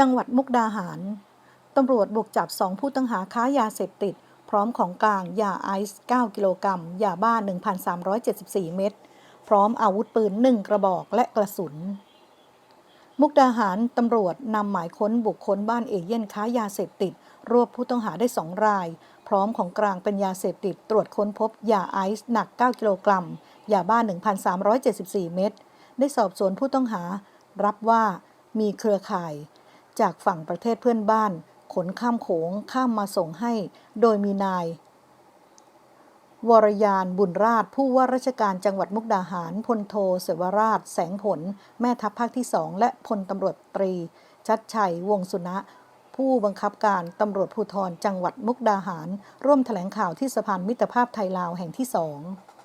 จังหวัดมุกดาหาร ตำรวจบุกจับสองผู้ต้องหาค้ายาเสพติด พร้อมของกลางยาไอซ์ 9 กิโลกรัม ยาบ้า 1,374 เม็ด พร้อมอาวุธปืน 1 กระบอกและกระสุน มุกดาหาร ตำรวจนำหมายค้นบุคคลบ้านเอเย่นค้ายาเสพติด รวบผู้ต้องหาได้2ราย พร้อมของกลางเป็นยาเสพติด ตรวจค้นพบยาไอซ์หนัก 9 กิโลกรัม ยาบ้า 1,374 เม็ด ได้สอบสวนผู้ต้องหา รับว่ามีเครือข่าย จากฝั่งประเทศเพื่อนบ้าน ขนข้ามโขงข้ามมาส่งให้ โดยมีนายวรยานบุญราชผู้ว่าราชการจังหวัดมุกดาหารพลโทเสวราช แสงผล แม่ทัพภาคที่สองและพลตำรวจตรี ชัดชัยวงสุนะ ผู้บังคับการตำรวจภูธรจังหวัดมุกดาหาร ร่วมแถลงข่าวที่สะพานมิตรภาพไทยลาวแห่งที่สอง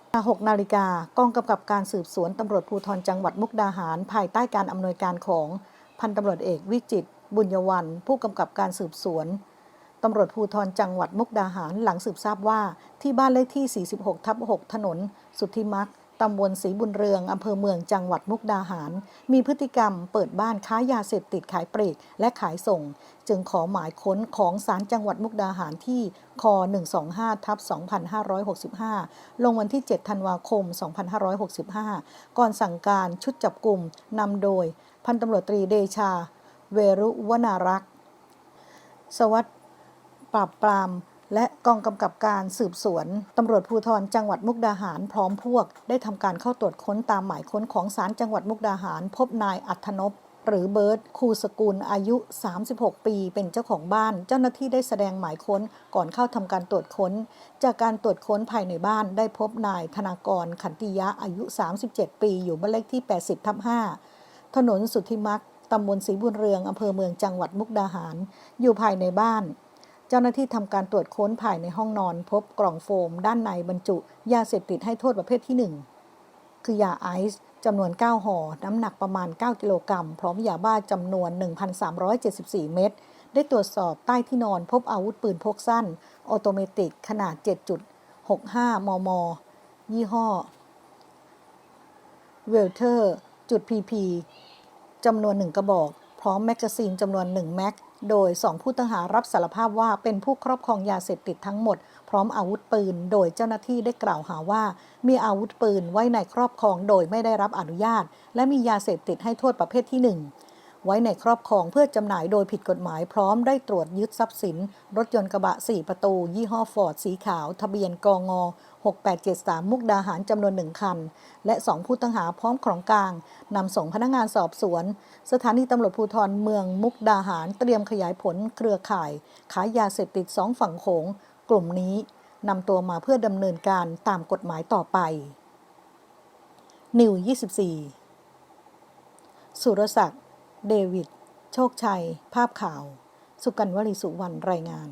6นาฬิกากองกำกับการสืบสวนตำรวจภูธรจังหวัดมุกดาหาร ภายใต้การอำนวยการของพันตำรวจเอกวิจิต บุญยวันผู้กำกับการสืบสวนตำรวจภูธรจังหวัดมุกดาหารหลังสืบทราบว่าที่บ้านเลขที่ 46 ทับ 6 ถนน สุทธิมักตำบลศรีบุญเรืองอำเภอเมืองจังหวัดมุกดาหาร มีพฤติกรรมเปิดบ้านค้ายาเสพติดขายปลีกและขายส่ง จึงขอหมายค้นของศาลจังหวัดมุกดาหารที่ค125ทับ2565 ลงวันที่ 7 ธันวาคม 2565 ก่อนสั่งการชุดจับกลุ่มนำโดยพันตำรวจตรีเดชา เวรุวนารักษ์สวัสดปราบปราม และกองกำกับการสืบสวนตำรวจภูธรจังหวัดมุกดาหารพร้อมพวก ได้ทำการเข้าตรวจค้นตามหมายค้นของศาลจังหวัดมุกดาหาร พบนายอัธนพหรือเบิร์ตคูสกุลอายุ 36 ปี เป็นเจ้าของบ้าน เจ้าหน้าที่ได้แสดงหมายค้นก่อนเข้าทำการตรวจค้น จากการตรวจค้นภายในบ้านได้พบนายธนากรขันติยะอายุ 37 ปี อยู่บ้านเลขที่ 80ทับ5ถนนสุทธิมัก ตำบลศรีบุญเรืองอำเภอเมืองจังหวัดมุกดาหาร อยู่ภายในบ้าน เจ้าหน้าที่ทำการตรวจค้นภายในห้องนอน พบกล่องโฟม ด้านในบรรจุ ยาเสพติดให้โทษประเภทที่ 1 คือยาไอซ์จำนวน 9ห่อ น้ำหนักประมาณ 9 กิโลกรัม พร้อมยาบ้าจำนวน 1,374 เม็ด ได้ตรวจสอบใต้ที่นอนพบอาวุธปืนพกสั้น ออโตเมติกขนาด 7.65 มม ยี่ห้อ เวลเทอร์ จุดพีพี จำนวนหนึ่งกระบอก พร้อมแมกกาซีนจำนวนหนึ่งแม็ก โดยสองผู้ต้องหารับสารภาพว่าเป็นผู้ครอบครองยาเสพติดทั้งหมด พร้อมอาวุธปืน โดยเจ้าหน้าที่ได้กล่าวหาว่า มีอาวุธปืนไว้ในครอบครองโดยไม่ได้รับอนุญาต และมียาเสพติดให้โทษประเภทที่หนึ่ง ไว้ในครอบครองเพื่อจำหน่ายโดยผิดกฎหมายพร้อมได้ตรวจยึดทรัพย์สิน รถยนต์กระบะ 4 ประตู ยี่ห้อฟอร์ดสีขาว ทะเบียนกง6873 มุกดาหารจำนวนหนึ่งคัน และ 2 ผู้ต้องหาพร้อมของกลางนำส่งพนักงานสอบสวน สถานีตำรวจภูธรเมืองมุกดาหารเตรียมขยายผลเครือข่าย ขายยาเสพติดสองฝั่งโขง กลุ่มนี้นำตัวมาเพื่อดำเนินการตามกฎหมายต่อไป นิว 24 สุรศักดิ์ เดวิด โชคชัย ภาพข่าว สุกันวลีสุวรรณรายงาน